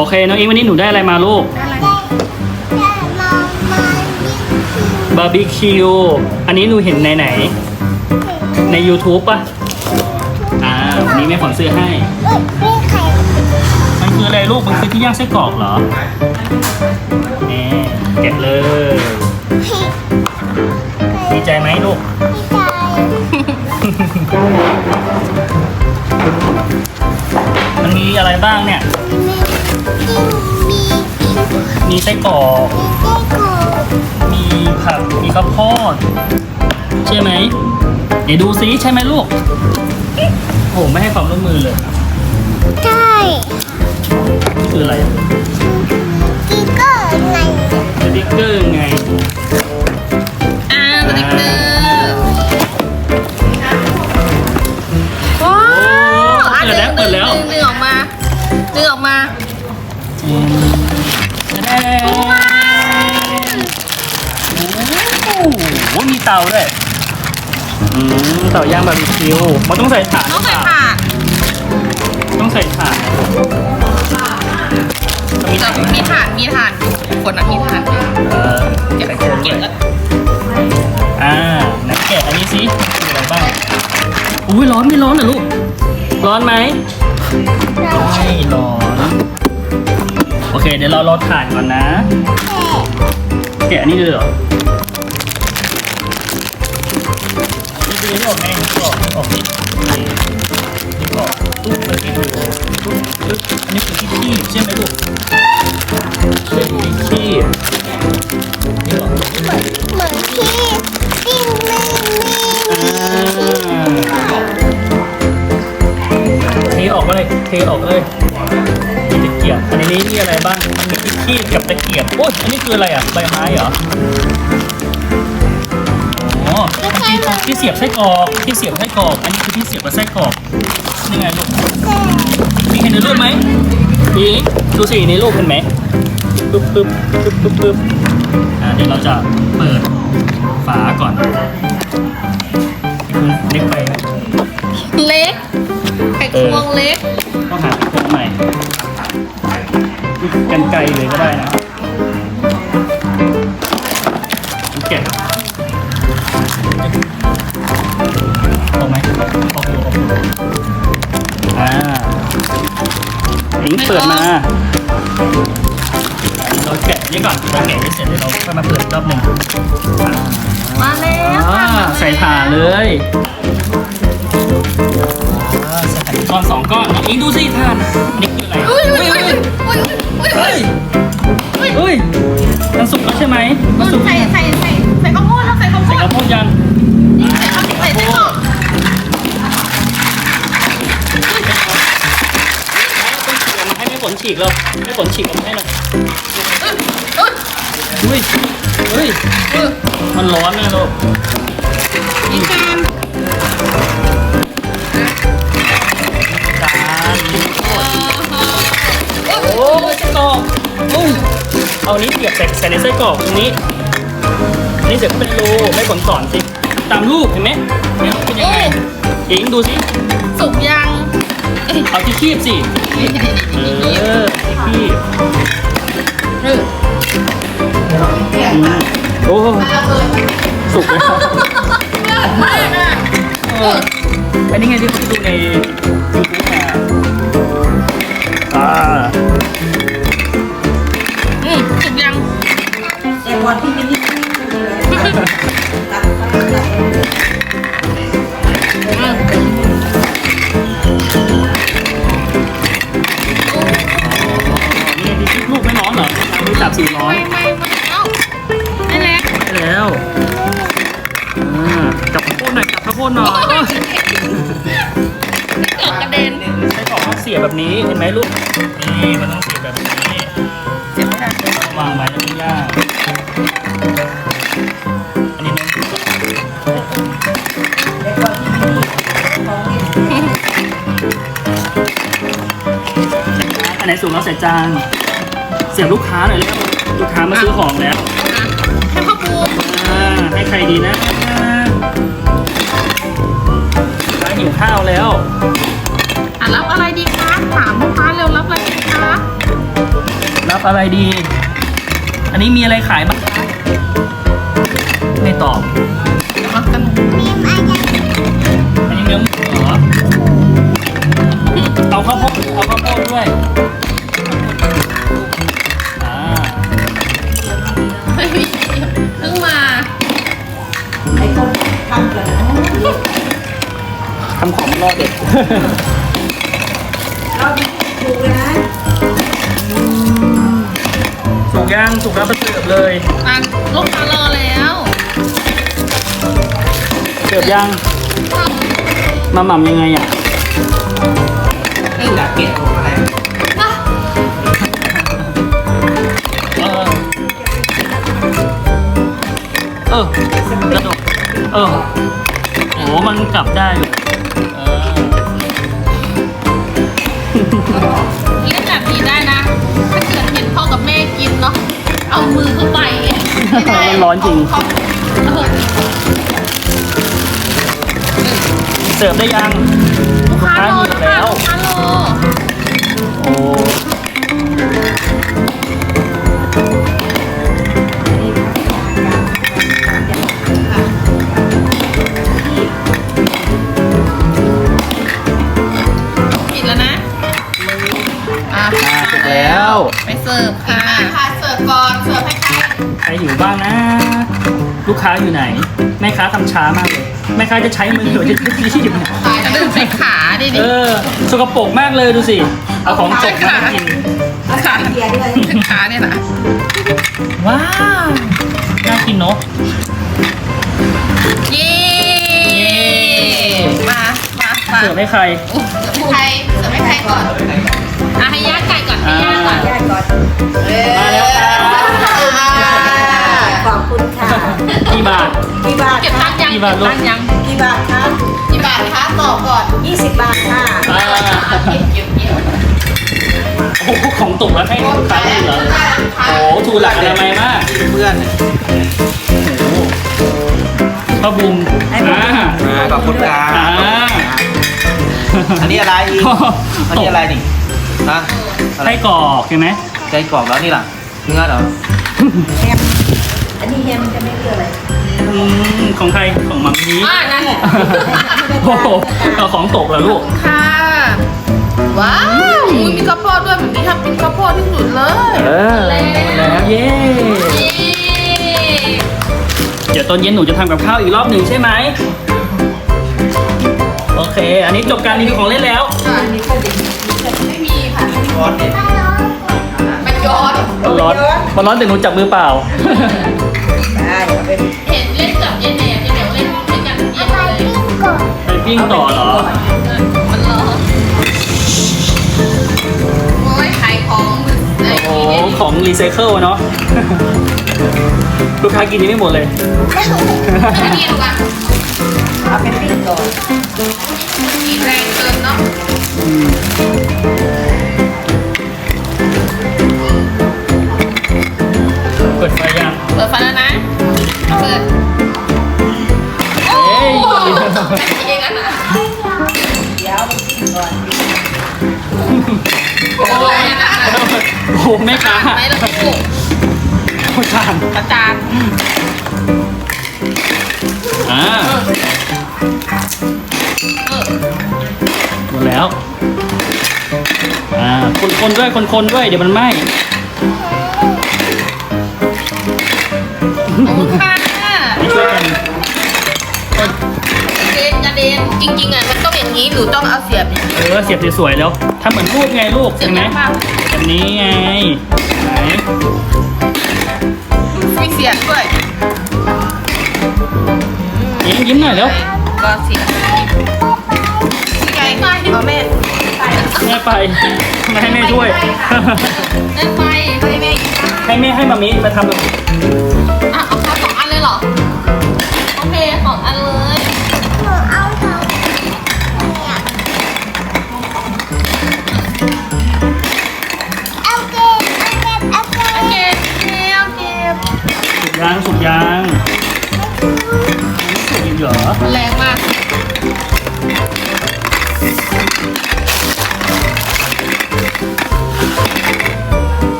โอเค น้องอิงวันนี้หนูได้อะไรมาลูกอะไรบาร์บีคิว อันนี้หนูเห็นในไหน ใน YouTube ป่ะ อ่าวันนี้แม่ขวัญซื้อให้ มันคืออะไรลูก มันคือที่ย่างไส้กรอกเหรอแหมแกะเลย ดีใจไหมลูก มันมีอะไรบ้างเนี่ย มีไส้กรอกมีผักมีข้าวโพดใช่ไหมเดี๋ยวดูซิใช่ไหมลูกโอ้โหไม่ให้ความร่วมมือเลยใช่นี่คืออะไรกิ๊กเกอร์ไงสติ๊กเกอร์ไงอ่าสติ๊กเกอร์ เตาด้วยอืมเตาย่างบาร์บีคิวมันต้องใส่ถ่านต้องใส่หรือเปล่าถ่านต้องใส่ถ่านมีแต่ถ่านไหมมีถ่านมีถ่านคนนั้นมีถ่านเออเก็บใส่โคนด้เก็วบยแล้วอ่านักแกะอันนี้สิมีอะไรบ้างอุ้ยร้อนไม่ร้อนเหรอลูกร้อนไหมไม่ร้อนโอเค เดี๋ยวเรารอถ่านก่อนนะ แกะอันนี้เลยเหรอ นี่คืออกไงนี่ออกออกนี่ออกตุ๊บมันกินดูตุ๊บตุ๊บอันนี้คือที่คีบใช่ไหมลูกใช่ที่คีบนี่ออกเหมือนที่ที่ไม่มีเทออกมาเลยเทออกเลยมีตะเกียบอันนี้มีอะไรบ้างมันมีที่คีบกับตะเกียบโอ้ยอันนี้คืออะไรอะใบไม้เหรอ นคือที่เสียบไส้กรอกที่เสียบไส้กรอกอันนี้คือที่เสียบกับไส้กรอกนี่ไงลูกมีเห็นในรูปไหมนี่ดูสิในรูปเห็นไหมปึ๊บปึ๊บปึ๊บปึ๊บปึ๊บอ่าเดี๋ยวเราจะเปิดฝาก่อนเล็กไปไหมเล็กไข่ควงเล็กต้องหาตะโพงใหม่กันไกลเลยก็ได้นะ งก์เปิดมา เราแกะนี่ก่อนเราแกะให้เสร็จเดี๋ยวเราค่อยมาเปิดอีกรอบหนึ่งอ่ามาแล้วอ่าค่ะใส่ถ่านเลยอ่าใส่ถ่านก้อนสองก้อนน้องอิงดูสิถ่านนี่คืออะไรอุ้ยอุ้ยอุ้ยอุ้ยอุ้ยอุ้ยเฮ้ยเฮ้ยมันสุกแล้วใช่ไหม นฉีกออกมาให้หน่อยเอ้ยเอ้ยเฮ้ยเฮ้ยเออมันร้อนนะลูกนี่การจานเออโอ้ยไส้กรอกอุ้ยเอานี้เสียบใส่ใส่ในไส้กรอกตรงนี้นี่เสียบเป็นรูไม่ฝนสอนสิตามรูปเห็นไหมเนี่ยเป็นยังไงอิงดูสิสุกยัง เอ้ยเอาที่คีบสินี่นี่เอนี่นี่อที่คีบเอออืมโอ้สุกแล้วไม่นะเอออันนี้ไงที่ผมดูในยูทูบ ดหน่อยจับข้าวโพดหน่อยโอ้ยเกือบกระเด็นใช้ของต้องเสียบแบบนี้เห็นไหมลูก นี่มันต้องเสียบแบบนี้เจ็บไม่ได้วางไว้แล้วไม่ยากอันนี้น้องดูก่อนแต่ก่อนที่จะนี่ของนี่อันไหนสูงแล้วใส่จานเสียบลูกค้าหน่อยเลยลูกค้ามาซื้อของแล้วให้พ่อปูอ่าให้ใครดีนะ รับอะไรดี อันนี้มีอะไรขายบ้างคะไม่ตอบเอาขนมมีอะไรอันนี้เนื้อหมูเหรอเอาข้าวโพดเอาข้าวโพดด้วยอ่าไม่มีเพิ่งมาไอ้คนทำกันนะทำของรอเด็ก ย่างสุกแล้วไปเสิร์ฟเลยอะลูกค้ารอแล้วเสิร์ฟย่างมาหม่ำยังไงอะไม่อยากเก็บอะไรอะเออเออ กระดกเออโอ้มันกลับได้เลย เอามือเข้าไปไม่ได้มันร้อนจริง เขาเออเสิร์ฟได้ยังลูกค้ารอลูกค้าหิวแล้วลูกค้ารอโอ้ปิดแล้วนะ อะมาเสร็จแล้ว ไปเสิร์ฟ รใครหิวบ้างนะ ลูกค้าอยู่ไหน แม่ค้าทำช้ามากเลยแม่ค้าจะใช้มือหรือจะใช้รีบตายแล้วดึงใส่ขาดิดิเออสกปรกมากเลยดูสิเอาของตกมาให้กินขาเบียร์ด้วยขาเนี่ยนะว้าวน่ากินเนาะเย้มามามาเสิร์ฟให้ใครใครเสิร์ฟให้ใครก่อนอะให้ย่างไก่ก่อนให้ย่างก่อนแยกก่อนมาแล้ว กี่บาท กี่บาทเก็บตังค์ยังกี่เก็บาทบลูกตังค์ยังกี่บาทคะกี่บาทคะตอบก่อนยี่สิบบาทค่ะอ่าเก็บเก็บเก็บโอ้โหของตกแล้วให้ลูกค้ากินเหรอโอ้โหถูกหลักอนามัยมากเพื่อนโอ้โหพ่อบุมอ่ามาขอบคุณครับอ่าอันนี้อะไรอีกอันนี้อะไรนี่ฮะอะไรไส้กรอกใช่ไหมใจกรอบแล้วนี่ล่ะเนื้อเหรอ แฮม อันนี้แฮมจะไม่เลือกอะไรอืมของใครของมัมมี่อ่านั่นแหละโอ้โหเอาของตกเหรอลูก ค่ะ ว้าวอุ๊ยมีข้าวโพดด้วยแบบนี้ทำเป็นข้าวโพดที่สุดเลยเออแล้วเย้เย้ เดี๋ยวตอนเย็นหนูจะทำกับข้าวอีกรอบหนึ่งใช่ไหม โอเค อันนี้จบการรีวิวของเล่นแล้วค่ะไม่มีค่ะร้อนเนี่ยมันย้อน มันร้อน มันร้อนแต่หนูจับมือเปล่า ได้เอาเป็นเห็นเล่นกับเยนแหนมเยนแหนมเล่นด้วยกันเย็นเลยก่อนไปปิ้งต่อเหรอมันร้อนโอ้ยขายของไอ้โอ้นี่โหของรีไซเคิลเนาะ ลูกค้ากินยังไม่หมดเลยไม่มีหรอกอะเอาเป็นปิ้งก่อนกินแรงเกินเนาะ เปิดโอ้เอ้ยโหเองนะเดี๋ยวมันก่อนโอ้ยโอ้โหแม่ค้าไม่ละลูกโอ้จานประจานอ่าหมดแล้ว อ่า คนๆด้วย คนๆด้วย เดี๋ยวมันไหม้ขอบคุณค่ะ จริงๆอะมันต้องอย่างนี้หนูต้องเอาเสียบเนี่ยเออเสียบสวยๆแล้วทำเหมือนรูปไงลูกเสียเห็บนไหมยากมากแบบนี้ไงไหนมีเสียบด้วยยิ้มยิ้มหน่อยแล้วก็เสียบไก่ไก่เอาแม่ไปแม่ไปไม่ให้แม่ช่วย เล่นไปให้แม่อีก ให้แม่ให้มามิมาทำ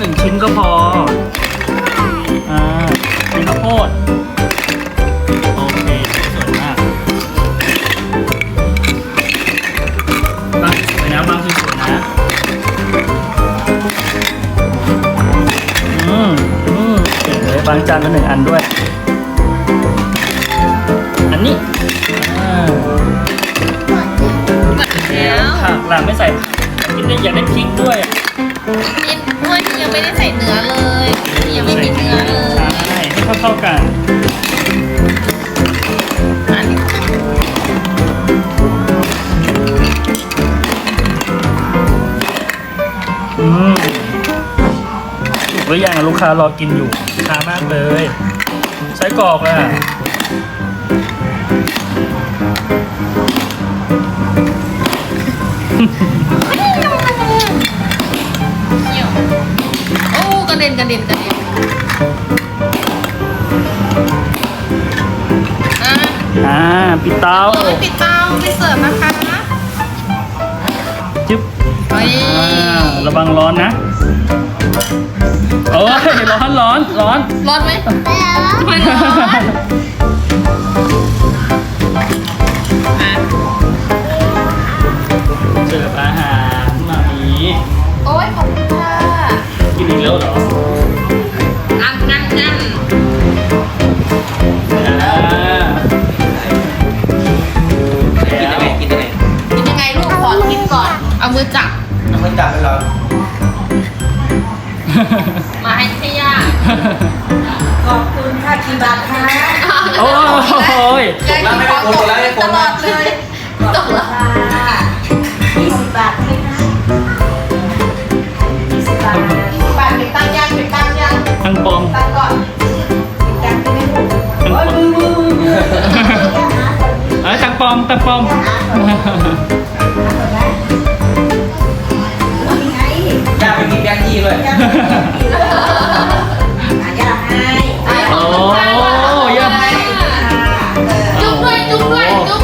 หนึ่งชิ้นก็พอ อ่ามีข้าวโพด โอเคสวยมากบางสวยนะบางคือสวยนะ อืมอืมเดี๋ยบางจานละหนึ่งอันด้วย อันนี้ อ่าหมดแล้วผักหลังไม่ใส่กินได้อยากได้พริกด้วยอะ นี่อ้วนยังไม่ได้ใส่เนื้อเลยยังไม่มีเนื้อเลยใช่ให้เข้าๆกันอันนี้อืมถูกหรือยังลูกค้ารอกินอยู่ช้ามากเลยไส้กรอกอะเปิดเตาโอ้ยปิดเตาไม่เสิร์ฟนะคะจึ๊บเฮ้ยอ่าระวังร้อนนะโอ้ยร้อนร้อนร้อน ร้อนไหมแล้วไม่ร้อน มาให้ให้ย่าขอบคุณค่ะกี่บาทคะโอ้ยยายกินของตกตลอดเลยตกแล้วค่ะยี่สิบบาทให้นะยี่สิบบาทยี่สิบบาทเก็บตังค์ยังเก็บตังค์ยังทั้งปองตังค์ก่อนจังไม่รู้ทั้งปโอ้อยงมือมือมือมือเอ้ยตังปอมตังปอมยัง ด้วยยังไม่กินเลยอะย่าให้โอ้เยี่ยมจุ๊บด้วยจุ๊บด้วยจุ๊บ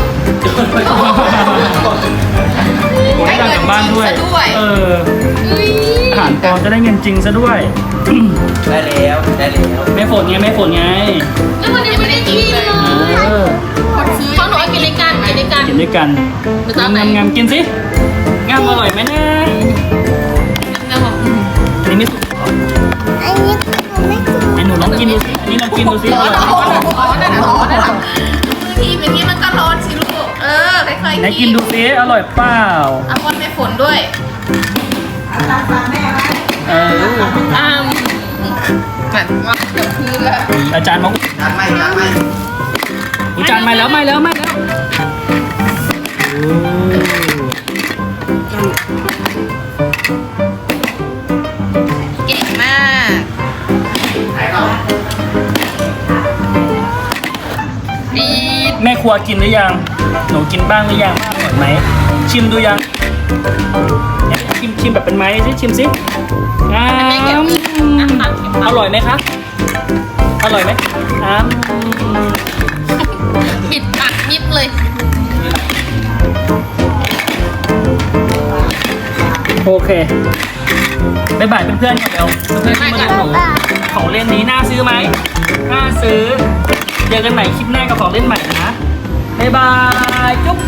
ให้ตังกลับบ้านด้วยให้เงินจริงซะด้วย เอออุ้ยอาหารปลอมจะได้เงินจริงซะด้วย ได้แล้วได้แล้ว แม่ฝนไงแม่ฝนไง แล้ววันนี้ไม่ได้กินเลยเออ เขาหนูให้กินด้วยกันกินด้วยกัน กินด้วยกันหรือจะเอาไหนงามงามๆกินสิงามอร่อยไหมนะ แล้วบอกอืมอันนี้ไม่ อ้หนูลองกินดูสิอันนี้ลองกินดูสิอร้อร่นอยร้อนร้อนร้อนร้อนร้อนทีอย่างนี้มันก็ร้อนสิลูก เออค่อยๆไหนกินดูสิอร่อยเปล่าเอาบอลไปฝนด้วยเอาตังค์ฝากแม่ไว้เอออ้ามแบบว่าเกือบพื้นแล้วอาจารย์มาจานไหมจานไหมอุยจานมาแล้วมาแล้วมาแล้ว แม่ครัวกินหรือยัง หนูกินบ้างหรือยังอร่อยไหม ชิมดูยังเนี่ยชิมชิมแบบเป็นไม้สิชิมสิอ้าไม่เก็บวอะตัดเก็บอร่อยไหมคะอร่อยไหมอ้าวปิดปากนิบเลยโอเคบ๊ายบายเพื่อนๆก่อนเร็วเพื่อนๆที่มาดูหนูของเล่นนี้น่าซื้อไหมน่าซื้อ เจอกันใหม่คลิปหน้ากับของเล่นใหม่นะบ๊ายบาย จุ๊บ